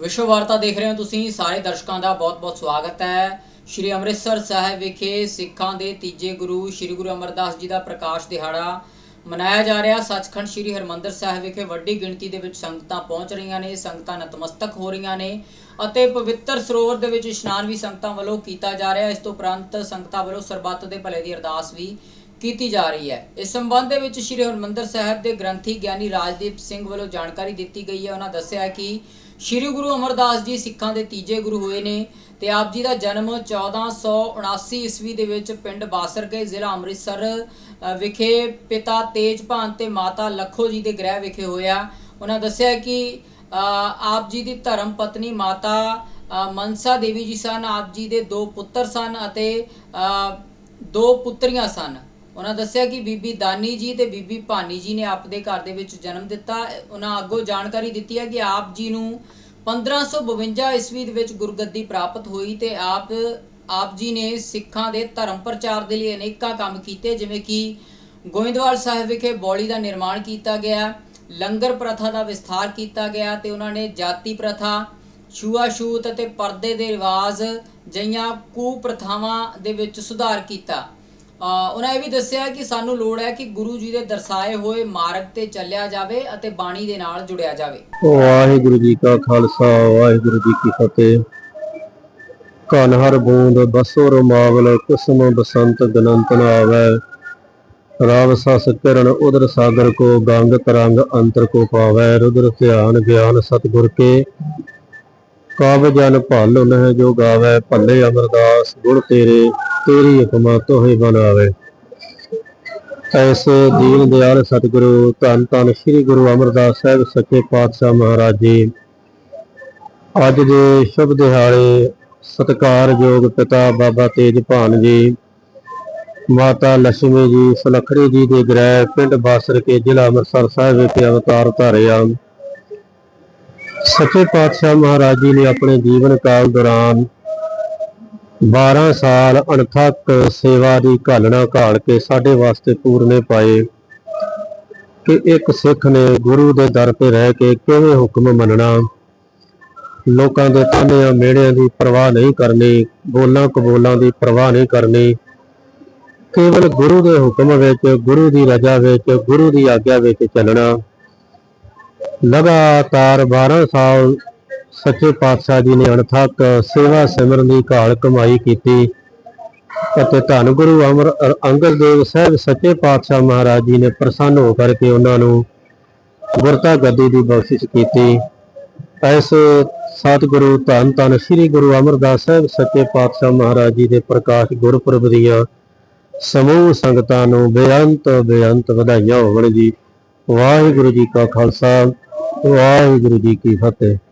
ਵਿਸ਼ਵ ਵਾਰਤਾ ਦੇਖ ਰਹੇ ਹੋ ਤੁਸੀਂ, ਸਾਰੇ ਦਰਸ਼ਕਾਂ ਦਾ ਬਹੁਤ-ਬਹੁਤ ਸਵਾਗਤ ਹੈ। ਸ਼੍ਰੀ ਅੰਮ੍ਰਿਤਸਰ ਸਾਹਿਬ ਵਿਖੇ ਸਿੱਖਾਂ ਦੇ ਤੀਜੇ ਗੁਰੂ ਸ਼੍ਰੀ ਗੁਰੂ ਅਮਰਦਾਸ ਜੀ ਦਾ ਪ੍ਰਕਾਸ਼ ਦਿਹਾੜਾ ਮਨਾਇਆ ਜਾ ਰਿਹਾ। ਸੱਚਖੰਡ ਸ਼੍ਰੀ ਹਰਮੰਦਰ ਸਾਹਿਬ ਵਿਖੇ ਵੱਡੀ ਗਿਣਤੀ ਦੇ ਵਿੱਚ ਸੰਗਤਾਂ ਪਹੁੰਚ ਰਹੀਆਂ ਨੇ, ਸੰਗਤਾਂ ਨਤਮਸਤਕ ਹੋ ਰਹੀਆਂ ਨੇ ਅਤੇ ਪਵਿੱਤਰ ਸਰੋਵਰ ਦੇ ਵਿੱਚ ਇਸ਼ਨਾਨ ਵੀ ਸੰਗਤਾਂ ਵੱਲੋਂ ਕੀਤਾ ਜਾ ਰਿਹਾ। ਇਸ ਤੋਂ ਉਪਰੰਤ ਸੰਗਤਾਂ ਵੱਲੋਂ ਸਰਬੱਤ ਦੇ ਭਲੇ ਦੀ ਅਰਦਾਸ ਵੀ ਕੀਤੀ ਜਾ ਰਹੀ ਹੈ। ਇਸ ਸੰਬੰਧ ਦੇ ਵਿੱਚ ਸ਼੍ਰੀ ਹਰਮੰਦਰ ਸਾਹਿਬ ਦੇ ਗ੍ਰੰਥੀ ਗਿਆਨੀ ਰਾਜਦੀਪ ਸਿੰਘ ਵੱਲੋਂ ਜਾਣਕਾਰੀ ਦਿੱਤੀ ਗਈ ਹੈ। ਉਹਨਾਂ ਦੱਸਿਆ ਕਿ ਸ਼੍ਰੀ ਗੁਰੂ ਅਮਰਦਾਸ ਜੀ ਸਿੱਖਾਂ ਦੇ ਤੀਜੇ ਗੁਰੂ ਹੋਏ ਨੇ ਤੇ ਆਪ ਜੀ ਦਾ ਜਨਮ 1479 ਈਸਵੀ ਦੇ ਵਿੱਚ ਪਿੰਡ ਬਾਸਰਕੇ ਜ਼ਿਲ੍ਹਾ ਅੰਮ੍ਰਿਤਸਰ ਵਿਖੇ ਪਿਤਾ ਤੇਜਭਾਨ ਤੇ ਮਾਤਾ ਲਖੋ ਜੀ ਦੇ ਗ੍ਰਹਿ ਵਿਖੇ ਹੋਇਆ। ਉਹਨਾਂ ਦੱਸਿਆ ਕਿ ਆਪ ਜੀ ਦੀ ਧਰਮ ਪਤਨੀ ਮਾਤਾ ਮਨਸਾ ਦੇਵੀ ਜੀ ਸਨ, ਆਪ ਜੀ ਦੇ ਦੋ ਪੁੱਤਰ ਸਨ ਅਤੇ ਦੋ ਪੁੱਤਰੀਆਂ ਸਨ। ਉਹਨਾਂ ਦੱਸਿਆ ਕਿ ਬੀਬੀ ਦਾਨੀ ਜੀ ਤੇ ਬੀਬੀ ਭਾਨੀ ਜੀ ਨੇ ਆਪ ਦੇ ਘਰ ਦੇ ਵਿੱਚ ਜਨਮ ਦਿੱਤਾ। ਉਹਨਾਂ ਅੱਗੋਂ ਜਾਣਕਾਰੀ ਦਿੱਤੀ ਹੈ ਕਿ ਆਪ ਜੀ ਨੂੰ 1552 ਈਸਵੀ ਦੇ ਵਿੱਚ ਗੁਰਗੱਦੀ ਪ੍ਰਾਪਤ ਹੋਈ ਤੇ ਆਪ ਆਪ ਜੀ ਨੇ ਸਿੱਖਾਂ ਦੇ ਧਰਮ ਪ੍ਰਚਾਰ ਦੇ ਲਈ ਅਨੇਕਾਂ ਕੰਮ ਕੀਤੇ, ਜਿਵੇਂ ਕਿ ਗੋਇੰਦਵਾਲ ਸਾਹਿਬ ਵਿਖੇ ਬੌਲੀ ਦਾ ਨਿਰਮਾਣ ਕੀਤਾ ਗਿਆ, ਲੰਗਰ ਪ੍ਰਥਾ ਦਾ ਵਿਸਥਾਰ ਕੀਤਾ ਗਿਆ ਤੇ ਉਹਨਾਂ ਨੇ ਜਾਤੀ ਪ੍ਰਥਾ, ਛੂਆਛੂਤ ਅਤੇ ਪਰਦੇ ਦੇ ਰਿਵਾਜ ਜਈਆਂ ਕੁ ਪ੍ਰਥਾਵਾਂ ਦੇ ਵਿੱਚ ਸੁਧਾਰ ਕੀਤਾ। ਉਹਨਾਂ ਇਹ ਵੀ ਦੱਸਿਆ ਕਿ ਸਾਨੂੰ ਲੋੜ ਹੈ ਕਿ ਗੁਰੂ ਜੀ ਦੇ ਦਰਸਾਏ ਹੋਏ ਮਾਰਗ ਤੇ ਚੱਲਿਆ ਜਾਵੇ ਅਤੇ ਬਾਣੀ ਦੇ ਨਾਲ ਜੁੜਿਆ ਜਾਵੇ। ਵਾਹਿਗੁਰੂ ਜੀ ਕਾ ਖਾਲਸਾ, ਵਾਹਿਗੁਰੂ ਜੀ ਕੀ ਫਤਿਹ। ਕਨ ਹਰ ਬੂੰਦ, ਬਸੋ ਰਮਾਵਲ, ਕੁਸਮ ਬਸੰਤ, ਗਨੰਤ ਨ ਰਾਵ ਸਸ ਕਿਰਨ ਉਦਰ ਸਾਗਰ ਕੋ ਗੰਗ, ਤਰੰਗ ਅੰਤਰ ਕੋ ਪਾਵੈ। ਰੁਦਰ ਧਿਆਨ, ਗਿਆਨ ਸਤਿਗੁਰ ਕੇ। ਕਾਬ ਜਨ ਭਲ, ਨਹਿ ਜੋ ਗਾਵੈ। ਭੱਲੇ ਅਮਰਦਾਸ ਗੁਣ ਤੇਰੇ। ਤੇਰੀ ਹੁਕਮਾ ਤੋਹਿ ਬਣਾਵੇ। ਐਸੇ ਦੀਨ ਦਿਆਲ ਸਤਿਗੁਰੂ, ਧੰਨ ਧੰਨ ਸ੍ਰੀ ਗੁਰੂ ਅਮਰਦਾਸ ਸਾਹਿਬ, ਸੱਚੇ ਪਾਤਸ਼ਾਹ ਮਹਾਰਾਜ ਜੀ। ਅੱਜ ਦੇ ਸ਼ੁਭ ਦਿਹਾੜੇ ਸਤਿਕਾਰਯੋਗ ਪਿਤਾ ਬਾਬਾ ਤੇਜਭਾਨ ਜੀ, ਮਾਤਾ ਲక్ష్ਮੀ ਜੀ, ਸੁਲੱਖੜੀ ਜੀ ਦੇ ਗ੍ਰਹਿ ਪਿੰਡ ਬਾਸਰ ਕੇ ਜ਼ਿਲ੍ਹਾ ਅੰਮ੍ਰਿਤਸਰ ਸਾਹਿਬ ਵਿਖੇ ਅਵਤਾਰ ਧਾਰਿਆ। ਸੱਚੇ ਪਾਤਸ਼ਾਹ ਮਹਾਰਾਜ ਜੀ ਨੇ ਆਪਣੇ ਜੀਵਨ ਕਾਲ ਦੌਰਾਨ 12 ਸਾਲ ਅਣਥੱਕ ਸੇਵਾ ਦੀ ਘਾਲਣਾ ਘਾਲ ਕੇ ਸਾਡੇ ਵਾਸਤੇ ਪੂਰਨੇ ਪਾਏ ਕਿ ਇੱਕ ਸਿੱਖ ਨੇ ਗੁਰੂ ਦੇ ਦਰ ਤੇ ਰਹਿ ਕੇ ਕਿਵੇਂ ਹੁਕਮ ਮੰਨਣਾ? ਲੋਕਾਂ ਦੇ ਤਾਨਿਆਂ ਮਿਹਣਿਆਂ ਦੀ ਪਰਵਾਹ ਨਹੀਂ ਕਰਨੀ, ਬੋਲਾਂ ਕਬੋਲਾਂ ਦੀ ਪਰਵਾਹ ਨਹੀਂ ਕਰਨੀ। ਕੇਵਲ ਗੁਰੂ ਦੇ ਹੁਕਮ ਵਿੱਚ, ਗੁਰੂ ਦੀ ਰਜ਼ਾ ਵਿੱਚ, ਗੁਰੂ ਦੀ ਆਗਿਆ ਵਿੱਚ ਚੱਲਣਾ। ਲਗਾਤਾਰ 12 ਸਾਲ ਸੱਚੇ ਪਾਤਸ਼ਾਹ ਜੀ ਨੇ ਅਣਥੱਕ ਸੇਵਾ ਸਿਮਰਨ ਦੀ ਘਾਲ ਕਮਾਈ ਕੀਤੀ ਅਤੇ ਧੰਨ ਗੁਰੂ ਅਮਰ ਅੰਗਦ ਦੇਵ ਸਾਹਿਬ ਸੱਚੇ ਪਾਤਸ਼ਾਹ ਮਹਾਰਾਜ ਜੀ ਨੇ ਪ੍ਰਸੰਨ ਹੋ ਕਰਕੇ ਉਹਨਾਂ ਨੂੰ ਗੁਰਤਾ ਗੱਦੀ ਦੀ ਬਖਸ਼ਿਸ਼ ਕੀਤੀ। ਐਸੇ ਸਤਿਗੁਰੂ ਧੰਨ ਧੰਨ ਸ੍ਰੀ ਗੁਰੂ ਅਮਰਦਾਸ ਸਾਹਿਬ ਸੱਚੇ ਪਾਤਸ਼ਾਹ ਮਹਾਰਾਜ ਜੀ ਦੇ ਪ੍ਰਕਾਸ਼ ਗੁਰਪੁਰਬ ਦੀਆਂ ਸਮੂਹ ਸੰਗਤਾਂ ਨੂੰ ਬੇਅੰਤ ਬੇਅੰਤ ਵਧਾਈਆਂ ਹੋਵਣ ਜੀ। ਵਾਹਿਗੁਰੂ ਜੀ ਕਾ ਖਾਲਸਾ, ਵਾਹਿਗੁਰੂ ਜੀ ਕੀ ਫਤਿਹ।